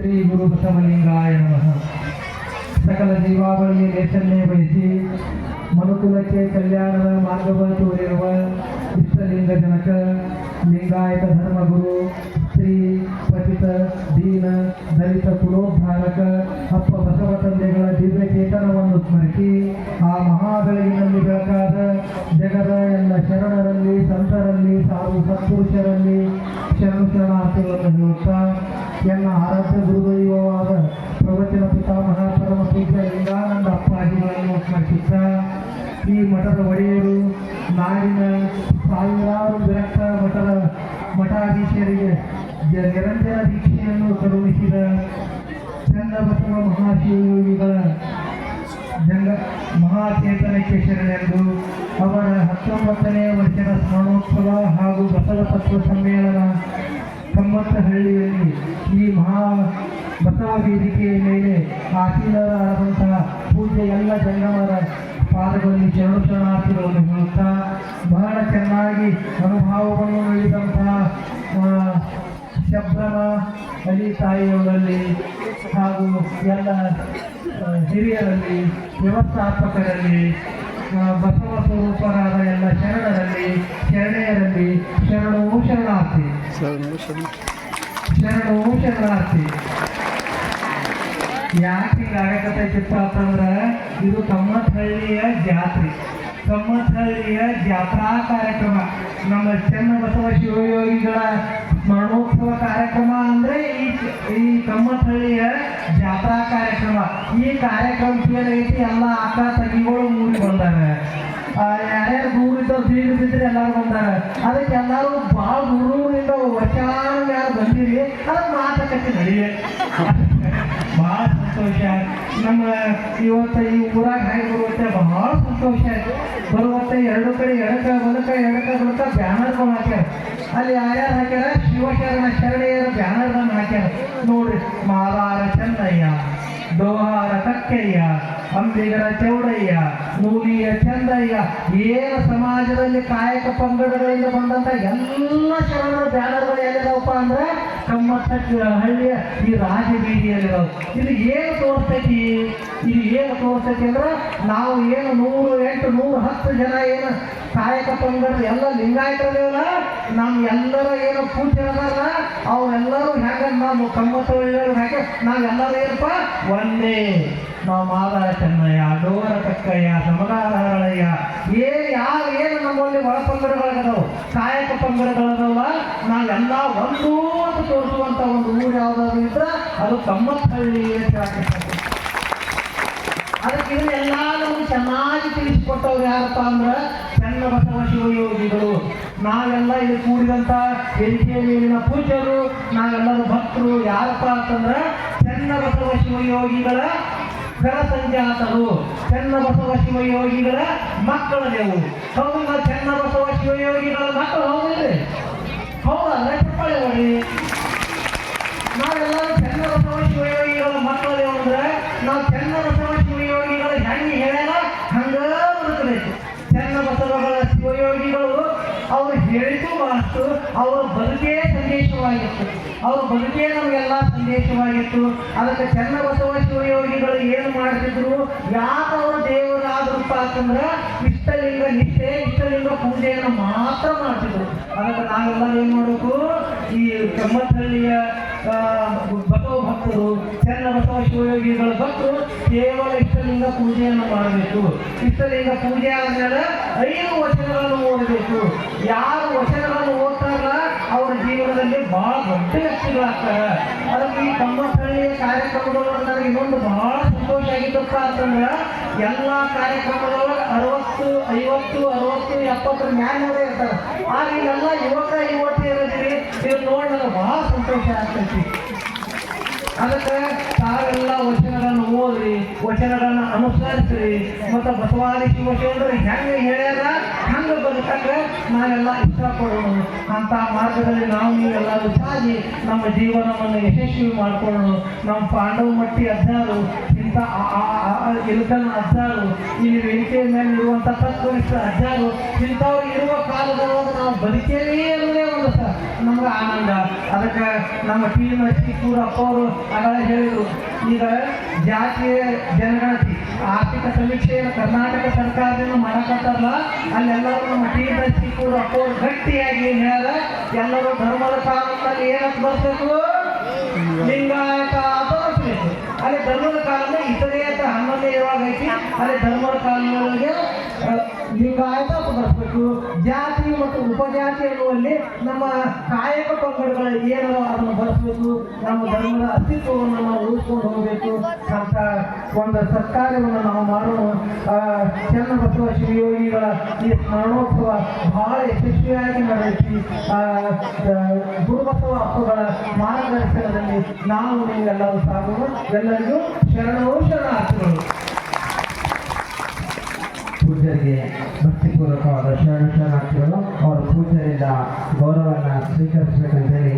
ಶ್ರೀ ಗುರು ಬಸವಲಿಂಗಾಯ ನಮಃ. ಸಕಲ ಜೀವಾವಳಿಗೆ ಲೇಸನ್ನೇ ವಹಿಸಿ ಮನುಕುಲಕ್ಕೆ ಕಲ್ಯಾಣದ ಮಾರ್ಗವ ತೋರಿರುವ ಇಷ್ಟಲಿಂಗ ಜನಕ ಲಿಂಗಾಯತ ಧರ್ಮಗುರು ಶ್ರೀ ಪತಿತ ದೀನ ದಲಿತ ಕುಲೋದ್ಧಾರಕ ಅಪ್ಪ ಬಸವ ತಂದೆಗಳ ದಿವ್ಯ ಚೇತನವನ್ನು ಸ್ಮರಿಸಿ ಆ ಮಹಾಬೆಳಗಿನಲ್ಲಿ ಬೆಳಕಾದ ಜಗದ ಎಲ್ಲ ಶರಣರಲ್ಲಿ, ಸಂತರಲ್ಲಿ, ಸಾಧು ಸತ್ಪುರುಷರಲ್ಲಿ ಶರಣ ಶರಣಾರ್ಥಿಗಳನ್ನು ಹೇಳುತ್ತಾ ಎನ್ನ ಆರಾಧ್ಯ ಗುರುದೈವವಾದ ಪ್ರವಚನ ಪಿತಾಮಹ ಪರಮ ಪೂಜ್ಯ ಲಿಂಗಾನಂದ ಅಪ್ಪಾಜಿಗಳನ್ನು ಸ್ಮರಿಸುತ್ತಾ ಈ ಮಠದ ಒಡೆಯರು ನಾಡಿನ ಸಾವಿರಾರು ವಿರಕ್ತ ಮಠದ ಮಠಾಧೀಶರಿಗೆ ನಿರಂತರ ದೀಕ್ಷೆಯನ್ನು ಕರುಣಿಸಿದ ಚನ್ನಬಸವ ಮಹಾಶಿವಯೋಗಿಗಳ ಜಂಗ ಮಹಾಚೇತನಕ್ಕೆ ಶರಣೆಂದು ಅವರ ಹತ್ತೊಂಬತ್ತನೇ ವರ್ಷದ ಸ್ಮರಣೋತ್ಸವ ಹಾಗೂ ಬಸವ ತತ್ವ ಸಮ್ಮೇಳನ ಕಮ್ಮತ್ತಹಳ್ಳಿಯಲ್ಲಿ ಈ ಮಹಾ ಬಸವ ವೇದಿಕೆಯ ಮೇಲೆ ಆಶೀರ್ವಾದಂತಹ ಪೂಜೆ ಎಲ್ಲ ಜಂಗಮರ ಪಾದಗಳಲ್ಲಿ ಚರಣಾರ್ಥಿಗಳನ್ನು ಹೇಳುತ್ತಾ ಬಹಳ ಚೆನ್ನಾಗಿ ಅನುಭವವನ್ನು ನೀಡಿದಂತಹ ಶಬ್ದನ ಅಲಿ ತಾಯಿಯವರಲ್ಲಿ ಹಾಗೂ ಎಲ್ಲ ಹಿರಿಯರಲ್ಲಿ, ವ್ಯವಸ್ಥಾಪಕರಲ್ಲಿ ಬಸವ ಸ್ವರೂಪರಾದ ಎಲ್ಲ ಶರಣರಲ್ಲಿ, ಶರಣೆಯರಲ್ಲಿ ಶರಣವು ಶರಣಾರ್ಥಿ ಶರಣು ಶರಣಾರ್ಥಿ ಯಾಕೆ ಹಿಂಗೆ ಆಗಕತ್ತೈತಿಪ್ಪ ಅಂತಂದ್ರ ಇದು ಕಮ್ಮತ್ತಹಳ್ಳಿಯ ಜಾತ್ರೆ ಕಮ್ಮತ್ತಹಳ್ಳಿಯ ಜಾತ್ರಾ ಕಾರ್ಯಕ್ರಮ ನಮ್ಮ ಚೆನ್ನ ಬಸವ ಶಿವಯೋಗಿಗಳ ಸ್ಮರಣೋತ್ಸವ ಕಾರ್ಯಕ್ರಮ ಅಂದ್ರೆ ಈ ಈ ಕಮ್ಮತ್ತಹಳ್ಳಿಯ ಜಾತ್ರಾ ಕಾರ್ಯಕ್ರಮ ಈ ಕಾರ್ಯಕ್ರಮಕ್ಕೆ ಏನೈತಿ ಎಲ್ಲ ಅಕ್ಕ ತಂಗಿಗಳು ಮೂಡಿ ಬಂದಾರ ಯಾರ್ಯಾರು ದೂರ ಬಿಟ್ಟರೆ ಎಲ್ಲರೂ ಬಂದಾರ. ಅದಕ್ಕೆ ಎಲ್ಲರೂ ಭಾಳ ದೂರದಿಂದ ವರ್ಷಾನ ಯಾರು ಬಂದಿರಿ. ಅದಕ್ಕೆ ಮಾತುಕತೆ ನಡೆಯ. ಬಹಳ ಸಂತೋಷ ನಮ್ಮ ಇವತ್ತು ಈ ಊರಾಗ ಹಾಗೆ ಬರುವತ್ತೆ ಬಹಳ ಸಂತೋಷ ಆಯ್ತು. ಬರುವತ್ತೆ ಎರಡು ಕಡೆ ಎಡಕ ಬಲಕ ಎಡಕ ಬಲಕ, ಬ್ಯಾನರ್ಗಳು ಹಾಕ್ಯಾರ. ಅಲ್ಲಿ ಆಯಾರ ಹಾಕ್ಯಾರ, ಶಿವಶರಣ ಶರಣೆಯರ ಬ್ಯಾನರ್ಗಳನ್ನು ಹಾಕ್ಯಾರ. ನೋಡ್ರಿ ಮಾಲಾರ ಚಂದಯ್ಯ, ದೋಹಾರ ಕಕ್ಕಯ್ಯ, ಅಂಬಿಗರ ಚೌಡಯ್ಯ ನೂಲಿಯ ಚಂದಯ್ಯ, ಏನು ಸಮಾಜದಲ್ಲಿ ಕಾಯಕ ಪಂಗಡಗಳಿಂದ ಬಂದಂತ ಎಲ್ಲ ಶರಣರ ಬ್ಯಾನರ್ಗಳು ಎಲ್ಲಿದಾವಪ್ಪ ಅಂದ್ರೆ ಕಮ್ಮತ್ತ ಹಳ್ಳಿಯ ಈ ರಾಜಬೀದಿಯಲ್ಲಿರೋದು ಇದು ಏನು ತೋರಿಸ್ತೈತಿ ಇದು ಏನು ತೋರಿಸ್ತೈತಿ ಅಂದ್ರೆ ನಾವು ಏನು ನೂರು, ಎಂಟು, ನೂರು, ಹತ್ತು ಜನ ಏನು ಕಾಯಕ ಪಂಗಡ, ಎಲ್ಲ ಲಿಂಗಾಯತರಲ್ಲ ನಮ್ಮ ಎಲ್ಲರ ಏನು ಅದಲ್ಲ ಅವರೆಲ್ಲರೂ ಹೆಂಗ ನಾವು ಕಮ್ಮತ್ತ ಹೇಗೆ, ನಾವೆಲ್ಲರೂ ಏನಪ್ಪ, ಒಂದೇ. ನಾವು ಮಾದಾರ ಚೆನ್ನಯ್ಯ ಡೋರ ಕಕ್ಕಯ್ಯ ಸಮಗಾರ ಹರಳಯ್ಯ ಏನು ಯಾವ ಏನು ನಮ್ಮಲ್ಲಿ ಒಳ ಪಂಗಡಗಳದಾವು ಕಾಯಕ ಪಂಗಡಗಳದಾವಲ್ಲ ನಾವೆಲ್ಲ ಒಂದು ಅಂತ ತೋರಿಸುವಂತ ಒಂದು ಊರು ಯಾವ್ದಾದ್ರು ಇದ್ರೆ ಅದು ಕಮ್ಮತ್ತಹಳ್ಳಿ ಅಂತ ಹೇಳ್ತಾರೆ. ಅದಕ್ಕೆ ಇವನ್ನೆಲ್ಲ ನಮ್ಗೆ ಚೆನ್ನಾಗಿ ತಿಳಿಸಿಕೊಟ್ಟವ್ರು ಯಾರಪ್ಪ ಅಂದ್ರೆ ಚೆನ್ನ ಬಸವ ಶಿವಯೋಗಿಗಳು. ನಾವೆಲ್ಲ ಇಲ್ಲಿ ವೇದಿಕೆಯ ಮೇಲಿನ ಪೂಜ್ಯರು, ನಾವೆಲ್ಲರೂ ಭಕ್ತರು. ಯಾರಪ್ಪ ಅಂತಂದ್ರೆ ಚೆನ್ನ ಬಸವ ಶಿವಯೋಗಿಗಳ ಸಂಜಾತರು ಚೆನ್ನ ಬಸವ ಶಿವಯೋಗಿಗಳ ಮಕ್ಕಳ ನೀವು. ಹೌದಾ ಚೆನ್ನ ಬಸವ ಶಿವಯೋಗಿಗಳ ಮಕ್ಕಳು ಹೌದಿಲ್ರಿ? ಹೌದಲ್ಲ ಚಪ್ಪಾಳೆ ನೋಡಿ ನಾವೆಲ್ಲ ಚೆನ್ನ ಬಸವ ಶಿವಯೋಗಿಗಳ ಮಕ್ಕಳು ಅಂದ್ರೆ ನಾವು ಚೆನ್ನ ಬಸವ ಶಿವಯೋಗಿಗಳ ಹೆಣ್ಣು ಹೇಳ ಹಂಗ ಬದುಕಬೇಕು. ಚೆನ್ನ ಬಸವಗಳ ಶಿವಯೋಗಿಗಳು ಅವರು ಹೇಳಿದ್ದು ಮಾತು, ಅವರ ಬದುಕೇ ಸಂದೇಶವಾಗಿತ್ತು. ಅವರ ಬದುಕೇ ನಮಗೆಲ್ಲ ಸಂದೇಶವಾಗಿತ್ತು. ಅದಕ್ಕೆ ಚನ್ನಬಸವ ಶಿವಯೋಗಿಗಳು ಏನು ಮಾಡ್ತಿದ್ರು ಯಾಕೆ ಅವರು ದೇವರಾದ್ರಪ್ಪ ಅಂತಂದ್ರೆ ಇಷ್ಟಲಿಂಗ ನಿಷ್ಠೆ, ಇಷ್ಟಲಿಂಗ ಪೂಜೆಯನ್ನು ಮಾತ್ರ ಮಾಡ್ತಿದ್ರು. ಅದಕ್ಕೆ ನಾವೆಲ್ಲ ಏನು ಮಾಡಬೇಕು? ಈ ಕಮ್ಮತ್ತಹಳ್ಳಿಯ ಬಸವ ಭಕ್ತರು, ಚೆನ್ನ ಬಸವ ಶಿವಯೋಗಿಗಳ ಭಕ್ತರು ಕೇವಲ ಇಷ್ಟಲಿಂಗ ಪೂಜೆಯನ್ನು ಮಾಡಬೇಕು. ಇಷ್ಟಲಿಂಗ ಪೂಜೆ ಆದಮೇಲೆ ಐದು ವಚನಗಳನ್ನು ಓದಬೇಕು. ಯಾರು ವಚನಗಳನ್ನು ಓದ್ತಾರ ಅವರ ಜೀವನದಲ್ಲಿ ಬಹಳ ದೊಡ್ಡ ವ್ಯಕ್ತಿಗಳಾಗ್ತಾರೆ ಅದಕ್ಕೆ ಈ ಕಮ್ಮತ್ತಹಳ್ಳಿಯ ಕಾರ್ಯಕ್ರಮಗಳು ನನಗೆ ಇನ್ನೊಂದು ಬಹಳ ಸಂತೋಷ ಆಗಿದ್ದಪ್ಪ ಅಂತಂದ್ರೆ ಎಲ್ಲ ಕಾರ್ಯಕ್ರಮದೊಳಗೆ ಅರವತ್ತು, ಐವತ್ತು, ಅರವತ್ತು, ಎಪ್ಪತ್ತರ ಮ್ಯಾಲೆ ಇರ್ತಾರೆ. ಆಗ ಇಲ್ಲೆಲ್ಲ ಯುವಕ ಯುವತಿಯರಿದ್ದೀರಿ ಇದು ನೋಡಿ ನನಗೆ ಬಹಳ ಸಂತೋಷ ಆಗ್ತೈತಿ. ಅದಕ್ಕೆ ತಾವೆಲ್ಲ ವಚನಗಳನ್ನು ಓದ್ರಿ ವಚನಗಳನ್ನು ಅನುಸರಿಸ್ರಿ. ಮತ್ತು ಬಸವಾದಿ ಶಿವಶೇಂದ್ರ ಹೆಂಗೆ ಹೇಳ್ಯಾರ, ಹಂಗೆ ಬದುಕಂಗೆ ನಾವೆಲ್ಲ ಇಷ್ಟಪಡೋಣ. ಅಂತ ಮಾರ್ಗದಲ್ಲಿ ನಾವು ನೀವೆಲ್ಲರೂ ಸಾಗಿ ನಮ್ಮ ಜೀವನವನ್ನು ಯಶಸ್ವಿ ಮಾಡಿಕೊಳ್ಳೋಣ. ನಮ್ಮ ಪಾಂಡವ ಮಟ್ಟಿ ಅಜ್ಜಾರು ಇಂಥ ಇಲ್ಕನ ಅಜ್ಜಾರು ಈ ವೇದಿಕೆಯ ಮೇಲೆ ಇರುವಂಥ ತತ್ವನಿಷ್ಠ ಅಜ್ಜಾರು ಇಂಥವ್ರು ಇರುವ ಕಾಲದೊಳಗೆ ನಾವು ಬದುಕೇನೇ ನಮ್ಗೆ ಆನಂದ. ಅದಕ್ಕೆ ನಮ್ಮ ಟಿ ನರಸೀಪುರಪ್ಪ ಅವರು ಆಗಲೇ ಹೇಳಿದರು. ಈಗ ಜಾತಿಯ ಜನಗಣತಿ ಆರ್ಥಿಕ ಸಮೀಕ್ಷೆಯನ್ನು ಕರ್ನಾಟಕ ಸರ್ಕಾರದಿಂದ ಮಾಡಕತ್ತಾರಲ್ಲ ಅಲ್ಲೆಲ್ಲರೂ ನಮ್ಮ ಟಿ ನರಸೀಪುರಪ್ಪ ಅವರು ಗಟ್ಟಿಯಾಗಿ ಏನ್ ಎಲ್ಲರೂ ಧರ್ಮದ ಕಾಲದಲ್ಲಿ ಏನಂತ ಬರ್ಬೇಕು ಲಿಂಗಾಯತ ಅಂತ ಬರ್ಬೇಕು ಅಲ್ಲಿ ಧರ್ಮದ ಕಾಲದಲ್ಲಿ ಇತರೇತ ಹನ್ನೊಂದನೇ ಇರುವಾಗ ಐತಿ. ಅಲ್ಲಿ ಧರ್ಮದ ಕಾಲದೊಳಗೆ ಆ, ಲಿಂಗಾಯತ ಬರ್ಸ್ಬೇಕು ಜಾತಿ ಮತ್ತು ಉಪಜಾತಿ ಅನ್ನುವಲ್ಲಿ ನಮ್ಮ ಕಾಯಕ ಪಂಗಡಗಳು ಏನೋ ಅದನ್ನು ಬಳಸಬೇಕು. ನಮ್ಮ ಧರ್ಮದ ಅಸ್ತಿತ್ವವನ್ನು ನಾವು ಉಳಿಸ್ಕೊಂಡು ಹೋಗಬೇಕು. ಅಂತ ಒಂದು ಸರ್ಕಾರವನ್ನು ನಾವು ಮಾಡೋಣ. ಆ, ಚನ್ನಬಸವ ಶಿವಯೋಗಿಗಳ ಈ ಸ್ಮರಣೋತ್ಸವ ಬಹಳ ಯಶಸ್ವಿಯಾಗಿ ನಡೆಸಿ ಹಕ್ಕುಗಳ ಗುರುಬಸವ ಅಪ್ಪಗಳ ಮಾರ್ಗದರ್ಶನದಲ್ಲಿ ನಾವು ನೀವೆಲ್ಲರೂ ಸಾಗೋಣ. ಎಲ್ಲರಿಗೂ ಶರಣೋ ಶರಣಾರ್ಥಿಗಳು ಪೂಜ್ಯರಿಗೆ ಭಕ್ತಿಪೂರ್ವಕವಾದ ಶರಣ ಅವರು ಪೂಜ್ಯರಿಂದ ಗೌರವವನ್ನು ಸ್ವೀಕರಿಸಬೇಕಂತ ಹೇಳಿ